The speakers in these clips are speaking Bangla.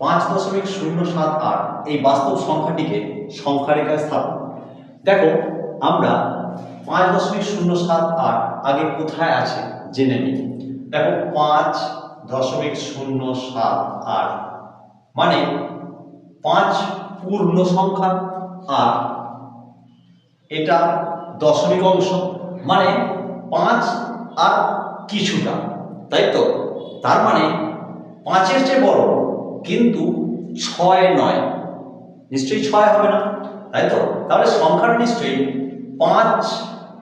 পাঁচ দশমিক শূন্য সাত আট এই বাস্তব সংখ্যাটিকে সংখ্যা রেখায় স্থাপন। দেখো, আমরা পাঁচ দশমিক শূন্য সাত আট আগে কোথায় আছে জেনে নিই। দেখো, পাঁচ দশমিক শূন্য সাত আট। মানে পাঁচ পূর্ণ সংখ্যা আর এটা দশমিক অংশ। মানে পাঁচ আর কিছুটা, তাই তো? তার মানে পাঁচের চেয়ে বড় কিন্তু ছয় নয়। নিশ্চয়ই ছয় হবে না? তাই তো? তাহলে সংখ্যাটা নিশ্চয়ই পাঁচ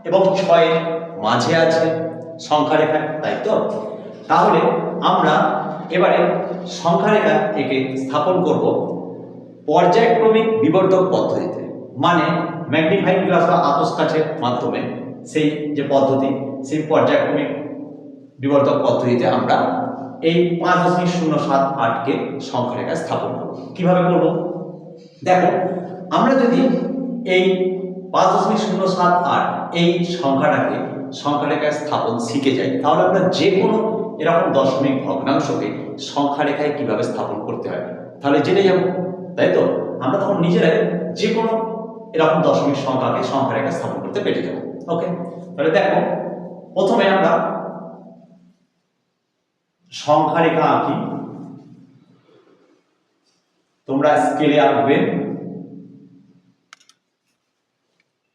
এবং ছয়ের মাঝে আছে সংখ্যা রেখা, তাই তো? তাহলে আমরা এবারে সংখ্যা রেখা একে স্থাপন করব পর্যায়ক্রমিক বিবর্ধক পদ্ধতিতে। মানে ম্যাগনিফাইং গ্লাস বা আতস কাছের মাধ্যমে সেই যে পদ্ধতি, সেই পর্যায়ক্রমিক বিবর্ধক পদ্ধতিতে আমরা এই পাঁচ দশমিক শূন্য সাত আটকে সংখ্যা রেখা স্থাপন করব। কীভাবে করব? দেখো, আমরা যদি এই পাঁচ দশমিক শূন্য সাত আট এই সংখ্যাটাকে সংখ্যা রেখায় স্থাপন শিখে যাই, তাহলে আমরা যে কোনো এরকম দশমিক ভগ্নাংশকে সংখ্যা রেখায় কীভাবে স্থাপন করতে হয়? তাহলে জেনে যাব, তাই তো? আমরা তখন নিজেরাই যে কোনো এরকম দশমিক সংখ্যাকে সংখ্যা রেখায় স্থাপন করতে পেরে যাব। ওকে? তাহলে দেখো, প্রথমে আমরা সংখ্যা রেখা আঁকি। তোমরা স্কেলে আঁকবে।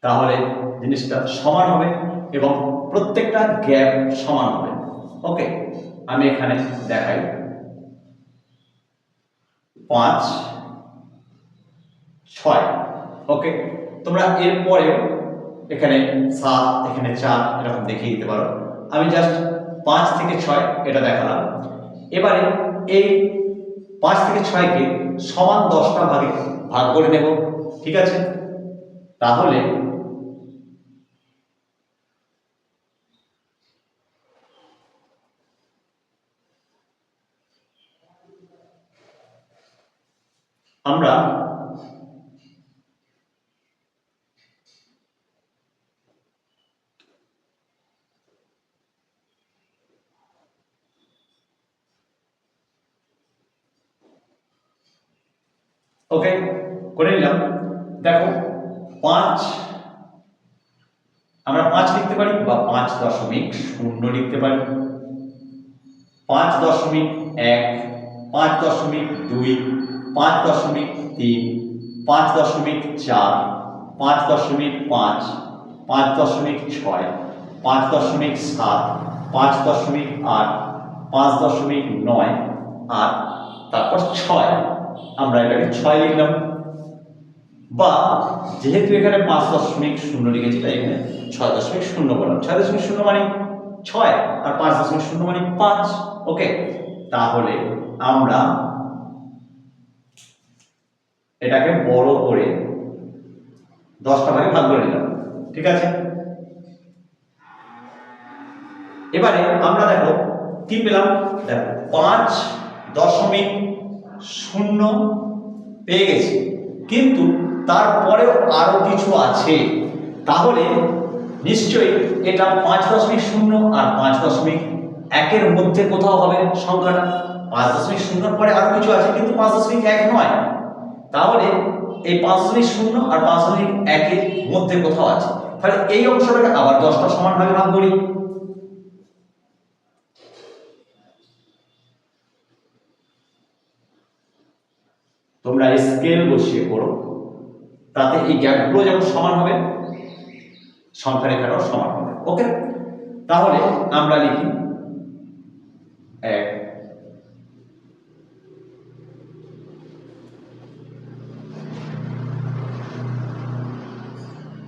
তাহলে জিনিসটা সমান হবে এবং প্রত্যেকটা গ্যাপ সমান হবে। ওকে, আমি এখানে দেখাই। পাঁচ, ছয়, ওকে, তোমরা এরপরেও এখানে সাত, এখানে চার, এরকম দেখিয়ে দিতে পারো। আমি জাস্ট পাঁচ থেকে ছয় এটা দেখালাম। এবারে এই পাঁচ থেকে ছয়কে সমান দশটা ভাগে ভাগ করে নেব, ঠিক আছে? তাহলে আমরা ওকে করে নিলাম দেখো পাঁচ আমরা পাঁচ লিখতে পারি বা পাঁচ দশমিক শূন্য লিখতে পারি পাঁচ দশমিক এক পাঁচ দশমিক দুই পাঁচ দশমিক তিন পাঁচ দশমিক চার পাঁচ দশমিক পাঁচ পাঁচ দশমিক ছয় পাঁচ দশমিক সাত পাঁচ দশমিক আট পাঁচ দশমিক নয় আর তারপর ছয় আমরা এটাকে ছয় লিখলাম। বা যেহেতু এখানে পাঁচ দশমিক শূন্য লিখেছি, তাই এখানে ছয় দশমিক শূন্য বললাম। ছয় দশমিক শূন্য মানে ছয় আর পাঁচ দশমিক শূন্য মানে পাঁচ। ওকে, তাহলে আমরা এটাকে বড় করে দশটা ভাগে ভাগ করে নিলাম। ঠিক আছে? এবারে আমরা দেখো কি পেলাম? দেখো, পাঁচ দশমিক শূন্য পেয়ে গেছি। কিন্তু তারপরেও আরও কিছু আছে। তাহলে নিশ্চয়ই এটা পাঁচ দশমিক শূন্য আর পাঁচ দশমিক একের মধ্যে কোথাও হবে সংখ্যাটা। পাঁচ দশমিক শূন্যর পরে আরও কিছু আছে, কিন্তু পাঁচ দশমিক এক নয়। তাহলে এই পাঁচ দশমিক শূন্য আর পাঁচ দশমিক একের মধ্যে কোথাও আছে। তাহলে এই অংশটাকে আবার দশটা সমান ভাগে ভাগ করি। তোমরা স্কেল বসিয়ে করো তাতে এই গ্যাপগুলো যেমন সমান হবে সংখ্যা রেখাটাও সমান হবে। ওকে তাহলে আমরা লিখি এক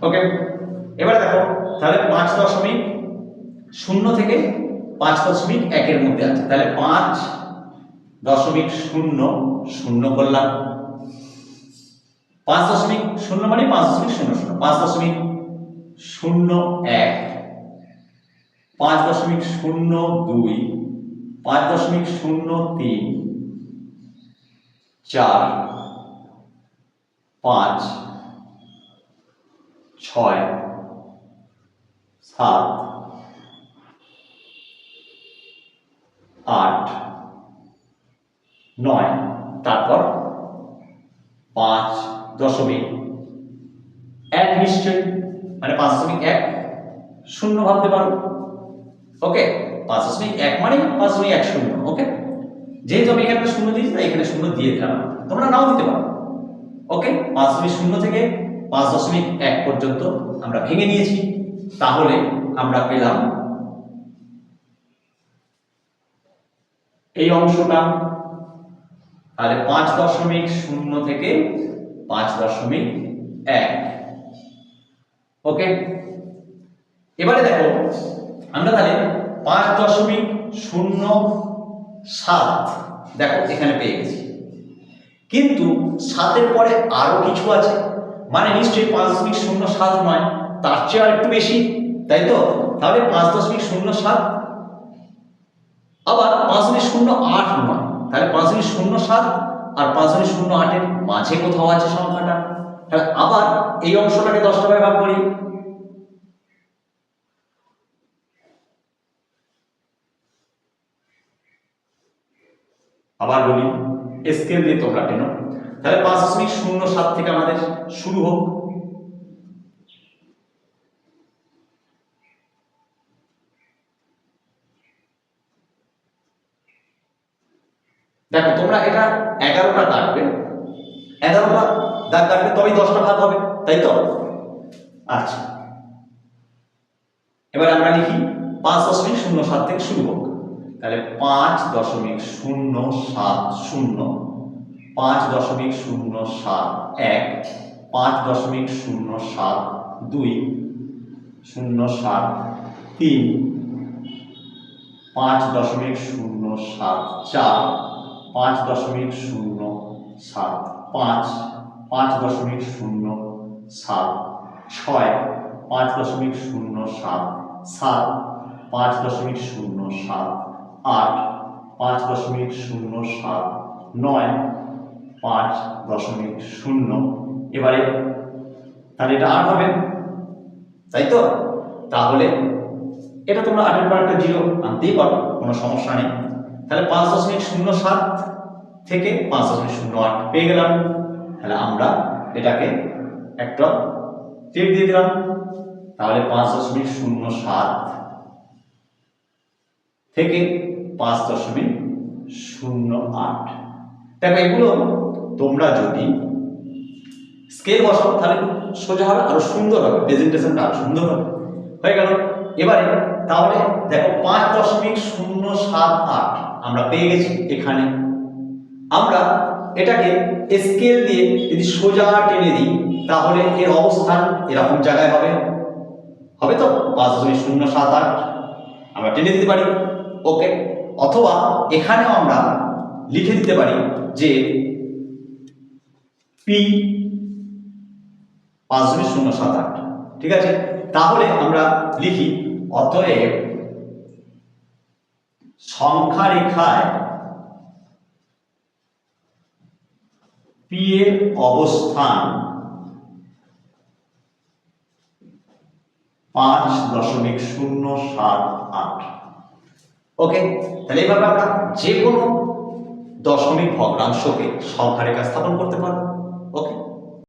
ওকে এবার দেখো, তাহলে পাঁচ দশমিক শূন্য থেকে পাঁচ দশমিক একের মধ্যে আছে। তাহলে পাঁচ দশমিক শূন্য শূন্য করলাম। পাঁচ দশমিক শূন্য মানে পাঁচ দশমিক শূন্য শূন্য, পাঁচ দশমিক শূন্য এক, পাঁচ দশমিক শূন্য দুই, পাঁচ দশমিক শূন্য তিন, চার, পাঁচ, ছয়, সাত, আট নয়, তারপর পাঁচ দশমিক এক নিশ্চয় মানে পাঁচ দশমিক এক শূন্য ভাবতে পারো। ওকে, পাঁচ দশমিক এক মানে পাঁচ দশমিক এক শূন্য, ওকে? যেহেতু আমি এখানে শূন্য দিয়েছি, তাই এখানে শূন্য দিয়ে দিলাম। তোমরা নাও দিতে পারো। ওকে, পাঁচ দশমিক শূন্য থেকে পাঁচ দশমিক এক পর্যন্ত আমরা ভেঙে নিয়েছি। তাহলে আমরা পেলাম এই অংশটা তাহলে পাঁচ দশমিক শূন্য থেকে পাঁচ দশমিক এক। ওকে? এবারে দেখো, আমরা তাহলে পাঁচ দশমিক শূন্য সাত দেখো, এখানে পেয়ে গেছি। কিন্তু সাতের পরে আরও কিছু আছে। মানে নিশ্চয়ই পাঁচ দশমিক শূন্য সাত নয়, তার চেয়ে আর একটু বেশি, তাই তো? তাহলে পাঁচ দশমিক শূন্য সাত, আবার পাঁচ দশমিক শূন্য আট নয়। তাহলে পাঁচ দশমিক শূন্য সাত আর পাঁচ দশমিক শূন্য আটের মাঝে কোথাও আছে সংখ্যাটা? তাহলে আবার এই অংশটাকে দশটা ভাগে ভাগ করি। আবার বলি, স্কেল দিয়ে তোমরা টেনো। তাহলে পাঁচ দশমিক শূন্য সাত থেকে আমাদের শুরু হোক দেখো তোমরা এটা এগারোটা কাটবে এগারোটা দাগ কাটবে তবেই দশটা ভাগ হবে, তাই তো? আচ্ছা। এবার আমরা লিখি পাঁচ দশমিক শূন্য সাত থেকে শুরু হোক। তাহলে পাঁচ দশমিক শূন্য সাত শূন্য, পাঁচ দশমিক শূন্য সাত এক, পাঁচ দশমিক শূন্য সাত দুই, শূন্য সাত তিন, পাঁচ দশমিক শূন্য সাত চার পাঁচ দশমিক শূন্য সাত। পাঁচ পাঁচ দশমিক শূন্য সাত। ছয়, পাঁচ দশমিক শূন্য সাত। সাত, পাঁচ দশমিক শূন্য সাত। আট, পাঁচ দশমিক শূন্য সাত। নয়, পাঁচ দশমিক শূন্য। এবারে তাহলে এটা আট হবে, তাই তো? তাহলে এটা তোমরা আটের পর একটা জিরো আনতেই পারো, কোনো সমস্যা নেই। তাহলে পাঁচ দশমিক শূন্য সাত থেকে পাঁচ দশমিক শূন্য আট পেয়ে গেলাম। তাহলে আমরা এটাকে একটা তীর দিয়ে দিলাম। তাহলে পাঁচ দশমিক শূন্য সাত থেকে পাঁচ দশমিক শূন্য আট। দেখো, এগুলো তোমরা যদি স্কেল বসাও, তাহলে সোজা হবে আরও সুন্দর হবে প্রেজেন্টেশনটা আরও সুন্দর হবে। হয়ে গেল। এবারে তাহলে দেখো, পাঁচ দশমিক শূন্য সাত আট আমরা পেয়ে গেছি এখানে। আমরা এটাকে স্কেল দিয়ে যদি সোজা টেনে দিই, তাহলে এর অবস্থান এরকম জায়গায় হবে। হবে তো পাঁচ দশমিক শূন্য সাত আট। আমরা টেনে দিতে পারি। ওকে অথবা এখানেও আমরা লিখে দিতে পারি যে পি পাঁচ দশমিক শূন্য সাত আট। ঠিক আছে? তাহলে আমরা লিখি, অতএব সংখ্যা রেখায় পি এর অবস্থান পাঁচ দশমিক শূন্য সাত আট। ওকে তাহলে এইভাবে আমরা যে কোনো দশমিক ভগ্নাংশকে সংখ্যা রেখা স্থাপন করতে পারব।